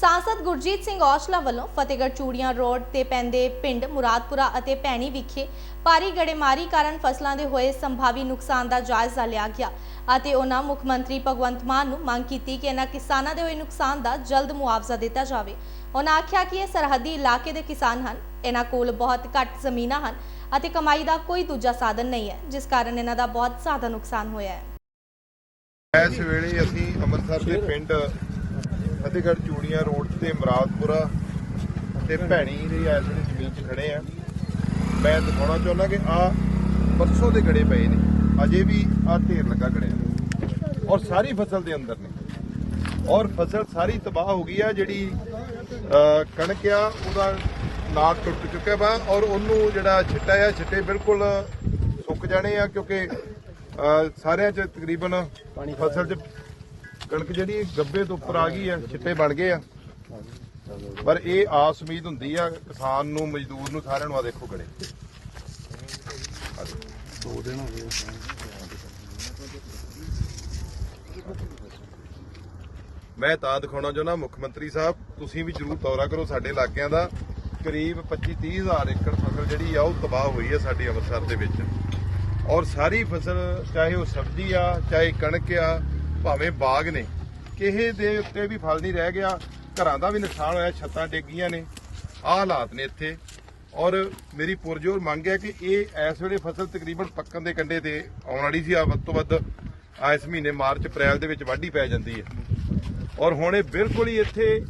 ਸਾਂਸਦ ਗੁਰਜੀਤ ਸਿੰਘ ਔਜਲਾ ਵੱਲੋਂ ਫਤਿਹਗੜ੍ਹ ਚੂੜੀਆਂ ਰੋਡ ਤੇ ਪੈਂਦੇ ਪਿੰਡ ਮੁਰਾਦਪੁਰਾ ਅਤੇ ਭੈਣੀ ਵਿਖੇ ਭਾਰੀ ਗੜੇਮਾਰੀ ਕਾਰਨ ਫਸਲਾਂ ਦੇ ਹੋਏ ਸੰਭਾਵੀ ਨੁਕਸਾਨ ਦਾ ਜਾਇਜ਼ਾ ਲਿਆ ਗਿਆ ਅਤੇ ਉਹਨਾਂ ਮੁੱਖ ਮੰਤਰੀ ਭਗਵੰਤ ਮਾਨ ਨੂੰ ਮੰਗ ਕੀਤੀ ਕਿ ਇਹਨਾਂ ਕਿਸਾਨਾਂ ਦੇ ਹੋਏ ਨੁਕਸਾਨ ਦਾ ਜਲਦ ਮੁਆਵਜ਼ਾ ਦਿੱਤਾ ਜਾਵੇ। ਉਹਨਾਂ ਆਖਿਆ ਕਿ ਇਹ ਸਰਹੱਦੀ ਇਲਾਕੇ ਦੇ ਕਿਸਾਨ ਹਨ। ਇਹਨਾਂ ਕੋਲ ਬਹੁਤ ਘੱਟ ਜ਼ਮੀਨਾਂ ਹਨ ਅਤੇ ਕਮਾਈ ਦਾ ਕੋਈ ਦੂਜਾ ਸਾਧਨ ਨਹੀਂ ਹੈ, ਜਿਸ ਕਾਰਨ ਇਹਨਾਂ ਦਾ ਬਹੁਤ ਜ਼ਿਆਦਾ ਨੁਕਸਾਨ ਹੋਇਆ ਹੈ। ਇਸ ਵੇਲੇ ਅਸੀਂ ਅੰਮ੍ਰਿਤਸਰ ਦੇ ਪਿੰਡ ਫਤਿਹਗੜ੍ਹ ਚੂੜੀਆਂ ਰੋਡ ਤੇ ਮੁਰਾਦਪੁਰਾ ਤੇ ਭੈਣੀ ਦੇ ਇਸ ਵੇਲੇ ਜ਼ਮੀਨ 'ਚ ਖੜੇ ਆ। ਮੈਂ ਦਿਖਾਉਣਾ ਚਾਹੁੰਦਾ ਕਿ ਆ ਪਰਸੋਂ ਦੇ ਗੜੇ ਪਏ ਨੇ। ਅਜੇ ਵੀ ਆ ਢੇਰ ਲੱਗਾ ਗੜਿਆਂ ਔਰ ਸਾਰੀ ਫਸਲ ਦੇ ਅੰਦਰ ਨੇ। ਔਰ ਫਸਲ ਸਾਰੀ ਤਬਾਹ ਹੋ ਗਈ ਆ ਜਿਹੜੀ ਕਣਕ ਆ ਉਹਦਾ ਨਾੜ ਟੁੱਟ ਚੁੱਕਿਆ ਵਾ ਔਰ ਉਹਨੂੰ ਜਿਹੜਾ ਛਿੱਟਾ ਆ ਛਿੱਟੇ ਬਿਲਕੁਲ ਸੁੱਕ ਜਾਣੇ ਆ ਕਿਉਂਕਿ ਸਾਰਿਆਂ 'ਚ ਤਕਰੀਬਨ ਫਸਲ 'ਚ ਕਣਕ ਜਿਹੜੀ ਗੱਬੇ ਤੋਂ ਉੱਪਰ ਆ ਗਈ ਆ, ਛਿੱਟੇ ਬਣ ਗਏ ਆ। ਪਰ ਇਹ ਆਸ ਉਮੀਦ ਹੁੰਦੀ ਆ, ਕਿਸਾਨ ਨੂੰ, ਮਜ਼ਦੂਰ ਨੂੰ ਸਾਰਿਆਂ ਨੂੰ ਆ ਦੇਖੋ ਗੜੇ ਦੋ ਦਿਨ ਹੋ ਗਏ ਮੈਂ ਤਾਂ ਦਿਖਾਉਣਾ ਚਾਹੁੰਦਾ, ਮੁੱਖ ਮੰਤਰੀ ਸਾਹਿਬ, ਤੁਸੀਂ ਵੀ ਜਰੂਰ ਦੌਰਾ ਕਰੋ ਸਾਡੇ ਇਲਾਕਿਆਂ ਦਾ। ਕਰੀਬ 25 30 ਹਜ਼ਾਰ ਏਕੜ ਫਸਲ ਜਿਹੜੀ ਆ, ਉਹ ਤਬਾਹ ਹੋਈ ਆ ਸਾਡੇ ਅੰਮ੍ਰਿਤਸਰ ਦੇ ਵਿੱਚ। ਔਰ ਸਾਰੀ ਫਸਲ, ਚਾਹੇ ਉਹ ਸਬਜ਼ੀ ਆ, ਚਾਹੇ ਕਣਕ ਆ ਭਾਵੇਂ ਬਾਗ ਨੇ। ਕਿਸੇ ਦੇ ਉੱਤੇ ਵੀ ਫਲ ਨਹੀਂ ਰਹਿ ਗਿਆ, ਘਰਾਂ ਦਾ ਵੀ ਨੁਕਸਾਨ ਹੋਇਆ, ਛੱਤਾਂ ਡਿੱਗੀਆਂ ਨੇ। ਆਹ ਹਾਲਾਤ ਨੇ ਇੱਥੇ। ਔਰ ਮੇਰੀ ਪੁਰਜੋਰ ਮੰਗ ਹੈ ਕਿ ਇਹ ਇਸ ਵੇਲੇ ਫਸਲ ਤਕਰੀਬਨ ਪੱਕਣ ਦੇ ਕੰਢੇ ਤੇ ਆਉਣ ਵਾਲੀ ਸੀ। ਆ ਵੱਧ ਤੋਂ ਵੱਧ ਇਸ ਮਹੀਨੇ ਮਾਰਚ, ਅਪ੍ਰੈਲ ਦੇ ਵਿੱਚ ਵਾਢੀ ਪੈ ਜਾਂਦੀ ਹੈ। ਔਰ ਹੁਣ ਇਹ ਬਿਲਕੁਲ ਹੀ ਇੱਥੇ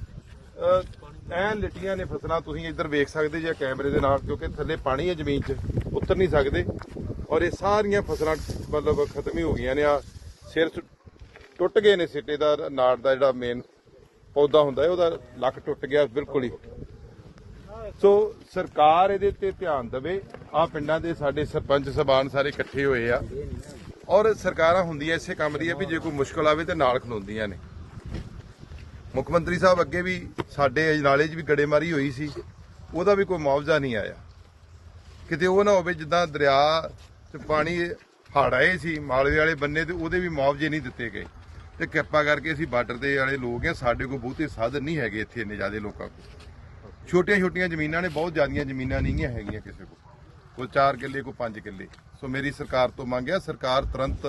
ਐਨ ਲਿਟੀਆਂ ਨੇ ਫਸਲਾਂ। ਤੁਸੀਂ ਇੱਧਰ ਵੇਖ ਸਕਦੇ ਜੇ ਕੈਮਰੇ ਦੇ ਨਾਲ, ਕਿਉਂਕਿ ਥੱਲੇ ਪਾਣੀ ਹੈ, ਜ਼ਮੀਨ 'ਚ ਉਤਰ ਨਹੀਂ ਸਕਦੇ। ਔਰ ਇਹ ਸਾਰੀਆਂ ਫਸਲਾਂ ਮਤਲਬ ਖਤਮ ਹੀ ਹੋ ਗਈਆਂ ਨੇ। ਆ ਸਿਰ ਸੁ- ਟੁੱਟ ਗਏ ਨੇ ਸਿੱਟੇ ਦਾ, ਨਾੜ ਦਾ ਜਿਹੜਾ ਮੇਨ ਪੌਦਾ ਹੁੰਦਾ ਹੈ, ਉਹਦਾ ਲੱਕ ਟੁੱਟ ਗਿਆ ਬਿਲਕੁਲ ਹੀ। ਸੋ ਸਰਕਾਰ ਇਹਦੇ ਤੇ ਧਿਆਨ ਦੇਵੇ। ਆ ਪਿੰਡਾਂ ਦੇ ਸਾਡੇ ਸਰਪੰਚ ਸਬਾਨ ਸਾਰੇ ਇਕੱਠੇ ਹੋਏ ਆ। ਔਰ ਸਰਕਾਰਾਂ ਹੁੰਦੀਆਂ ਇਸੇ ਕੰਮ ਦੀ ਆ ਵੀ ਜੇ ਕੋਈ ਮੁਸ਼ਕਲ ਆਵੇ ਤੇ ਨਾਲ ਖਲੋਂਦੀਆਂ ਨੇ। ਮੁੱਖ ਮੰਤਰੀ ਸਾਹਿਬ ਅੱਗੇ ਵੀ ਸਾਡੇ ਅਜਨਾਲੇ 'ਚ ਵੀ ਗੜੇਮਾਰੀ ਹੋਈ ਸੀ। ਉਹਦਾ ਵੀ ਕੋਈ ਮੁਆਵਜ਼ਾ ਨਹੀਂ ਆਇਆ। ਕਿਤੇ ਉਹ ਨਾ ਹੋਵੇ ਜਿੱਦਾਂ ਦਰਿਆ 'ਚ ਪਾਣੀ ਹੜ੍ਹ ਆਏ ਸੀ, ਮਾਲਵੇ ਵਾਲੇ ਬੰਨੇ ਤੇ ਉਹਦੇ ਵੀ ਮੁਆਵਜ਼ੇ ਨਹੀਂ ਦਿੱਤੇ ਗਏ। ਤੇ ਕਿਰਪਾ ਕਰਕੇ ਅਸੀਂ ਬਾਰਡਰ ਦੇ ਵਾਲੇ ਲੋਕ ਆ ਸਾਡੇ ਕੋਲ ਬਹੁਤੇ ਸਾਧਨ ਨਹੀਂ ਹੈਗੇ ਇੱਥੇ ਇੰਨੇ ਜ਼ਿਆਦਾ ਲੋਕਾਂ ਕੋਲ। ਛੋਟੀਆਂ ਛੋਟੀਆਂ ਜ਼ਮੀਨਾਂ ਨੇ, ਬਹੁਤ ਜ਼ਿਆਦੀਆਂ ਜ਼ਮੀਨਾਂ ਨਹੀਂ ਹੈਗੀਆਂ ਕਿਸੇ ਕੋਲ। ਕੋਈ 4 ਕਿੱਲੇ, ਕੋਈ 5 ਕਿੱਲੇ। ਸੋ ਮੇਰੀ ਸਰਕਾਰ ਤੋਂ ਮੰਗਿਆ ਸਰਕਾਰ ਤੁਰੰਤ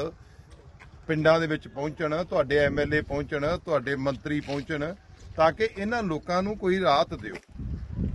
ਪਿੰਡਾਂ ਦੇ ਵਿੱਚ ਪਹੁੰਚਣ, ਤੁਹਾਡੇ ਐਮਐਲਏ ਪਹੁੰਚਣ, ਤੁਹਾਡੇ ਮੰਤਰੀ ਪਹੁੰਚਣ, ਤਾਂ ਕਿ ਇਹਨਾਂ ਲੋਕਾਂ ਨੂੰ ਕੋਈ ਰਾਹਤ ਦਿਓ।